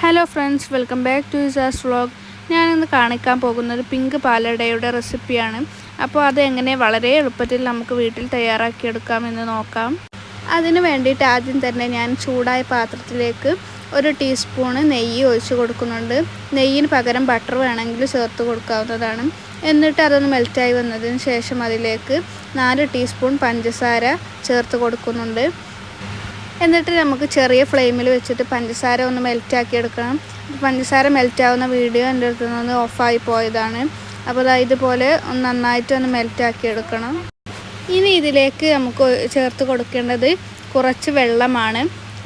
Hello friends welcome back to Isa's vlog ഞാനിന്ന് കാണിക്കാൻ പോകുന്നത് പിങ്ക് പാലടയുടെ റെസിപ്പിയാണ് അപ്പോൾ അത് എങ്ങനെ വളരെ എളുപ്പത്തിൽ നമുക്ക് വീട്ടിൽ തയ്യാറാക്കിയെടുക്കാമെന്ന് നോക്കാം. അതിന് വേണ്ടിയിട്ട് ആദ്യം തന്നെ ഞാൻ ചൂടായ പാത്രത്തിലേക്ക് ഒരു ടീസ്പൂണ് നെയ്യ് ഒഴിച്ച് കൊടുക്കുന്നുണ്ട്. നെയ്യിന് പകരം ബട്ടർ വേണമെങ്കിൽ ചേർത്ത് കൊടുക്കാവുന്നതാണ്. എന്നിട്ട് അതൊന്ന് മെൽറ്റായി വന്നതിന് ശേഷം അതിലേക്ക് നാല് ടീസ്പൂൺ പഞ്ചസാര ചേർത്ത് കൊടുക്കുന്നുണ്ട്. എന്നിട്ട് നമുക്ക് ചെറിയ ഫ്ലെയിമിൽ വെച്ചിട്ട് പഞ്ചസാര ഒന്ന് മെൽറ്റാക്കി എടുക്കണം. പഞ്ചസാര മെൽറ്റാവുന്ന വീഡിയോ എന്റെ അടുത്ത് നിന്ന് ഓഫായി പോയതാണ്. അപ്പോൾ ഇതുപോലെ ഒന്ന് നന്നായിട്ട് ഒന്ന് മെൽറ്റാക്കി എടുക്കണം. ഇനി ഇതിലേക്ക് നമുക്ക് ചേർത്ത് കൊടുക്കേണ്ടത് കുറച്ച് വെള്ളമാണ്.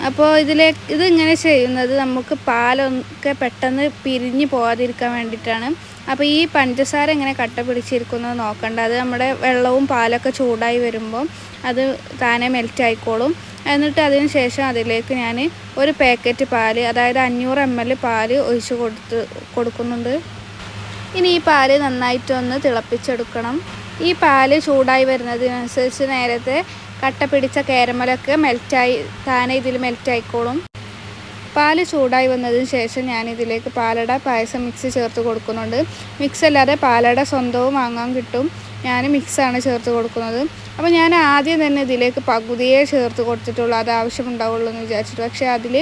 അപ്പോൾ ഇതിലേക്ക് ഇത് ഇങ്ങനെ ചെയ്യുന്നത് നമുക്ക് പാലൊക്കെ പെട്ടെന്ന് പിരിഞ്ഞ് പോകാതിരിക്കാൻ വേണ്ടിയിട്ടാണ്. അപ്പോൾ ഈ പഞ്ചസാര ഇങ്ങനെ കട്ട പിടിച്ചിരിക്കുന്നത് നോക്കണ്ട. അത് നമ്മുടെ വെള്ളവും പാലൊക്കെ ചൂടായി വരുമ്പോൾ അത് താനെ മെൽറ്റ് ആയിക്കോളും. എന്നിട്ട് അതിന് ശേഷം അതിലേക്ക് ഞാൻ ഒരു പാക്കറ്റ് പാൽ അതായത് അഞ്ഞൂറ് എം എൽ പാൽ ഒഴിച്ച് കൊടുത്ത് കൊടുക്കുന്നുണ്ട്. ഇനി ഈ പാൽ നന്നായിട്ടൊന്ന് തിളപ്പിച്ചെടുക്കണം. ഈ പാൽ ചൂടായി വരുന്നതിനനുസരിച്ച് നേരത്തെ കട്ട പിടിച്ച കേരമലൊക്കെ മെൽറ്റായി താനെ ഇതിൽ മെൽറ്റായിക്കോളും. പാൽ ചൂടായി വന്നതിന് ശേഷം ഞാൻ ഇതിലേക്ക് പാലട പായസം മിക്സ് ചേർത്ത് കൊടുക്കുന്നുണ്ട്. മിക്സ് അല്ലാതെ പാലട സ്വന്തവും വാങ്ങാൻ കിട്ടും. ഞാൻ മിക്സാണ് ചേർത്ത് കൊടുക്കുന്നത്. അപ്പോൾ ഞാൻ ആദ്യം തന്നെ ഇതിലേക്ക് പകുതിയെ ചേർത്ത് കൊടുത്തിട്ടുള്ളൂ. അത് ആവശ്യമുണ്ടാവുള്ളൂ എന്ന് വിചാരിച്ചിട്ട്. പക്ഷേ അതിൽ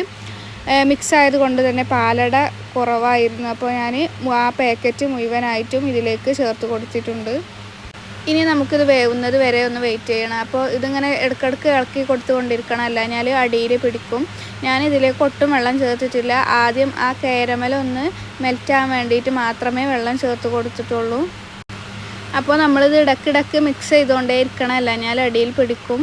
മിക്സ് ആയതുകൊണ്ട് തന്നെ പാലട കുറവായിരുന്നു. അപ്പോൾ ഞാൻ ആ പാക്കറ്റ് മുഴുവനായിട്ടും ഇതിലേക്ക് ചേർത്ത് കൊടുത്തിട്ടുണ്ട്. ഇനി നമുക്കിത് വേവുന്നത് വരെ ഒന്ന് വെയിറ്റ് ചെയ്യണം. അപ്പോൾ ഇതിങ്ങനെ ഇടയ്ക്കിടയ്ക്ക് ഇളക്കി കൊടുത്തുകൊണ്ടിരിക്കണം. അല്ല ഞാൻ അടിയിൽ പിടിക്കും. ഞാൻ ഇതിലേക്ക് ഒട്ടും വെള്ളം ചേർത്തിട്ടില്ല. ആദ്യം ആ കേരമലൊന്ന് മെൽറ്റാൻ വേണ്ടിയിട്ട് മാത്രമേ വെള്ളം ചേർത്ത് കൊടുത്തിട്ടുള്ളൂ. അപ്പോൾ നമ്മളിത് ഇടയ്ക്കിടയ്ക്ക് മിക്സ് ചെയ്തുകൊണ്ടേ ഇരിക്കണമല്ല ഞാൻ അടിയിൽ പിടിക്കും.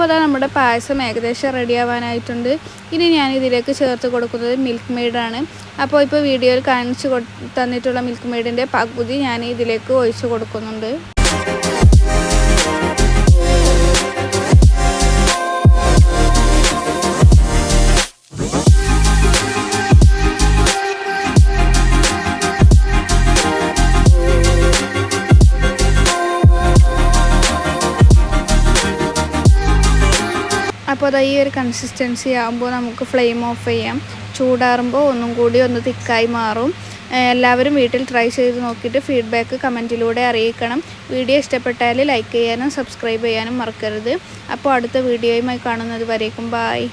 അപ്പോൾ അതാ നമ്മുടെ പായസം ഏകദേശം റെഡി ആവാനായിട്ടുണ്ട്. ഇനി ഞാൻ ഇതിലേക്ക് ചേർത്ത് കൊടുക്കുന്നത് മിൽക്ക് മെയ്ഡാണ് അപ്പോൾ ഇപ്പോൾ വീഡിയോയിൽ കാണിച്ചു തന്നിട്ടുള്ള മിൽക്ക് മെയ്ഡിന്റെ പകുതി ഞാൻ ഇതിലേക്ക് ഒഴിച്ചു കൊടുക്കുന്നുണ്ട്. അപ്പോൾ അത് ഈ ഒരു കൺസിസ്റ്റൻസി ആകുമ്പോൾ നമുക്ക് ഫ്ലെയിം ഓഫ് ചെയ്യാം. ചൂടാറുമ്പോൾ ഒന്നും കൂടി ഒന്ന് തിക്കായി മാറും. എല്ലാവരും വീട്ടിൽ ട്രൈ ചെയ്ത് നോക്കിയിട്ട് ഫീഡ്ബാക്ക് കമന്റിലൂടെ അറിയിക്കണം. വീഡിയോ ഇഷ്ടപ്പെട്ടാൽ ലൈക്ക് ചെയ്യാനും സബ്സ്ക്രൈബ് ചെയ്യാനും മറക്കരുത്. അപ്പോൾ അടുത്ത വീഡിയോയുമായി കാണുന്നത് വരേക്കും ബായ്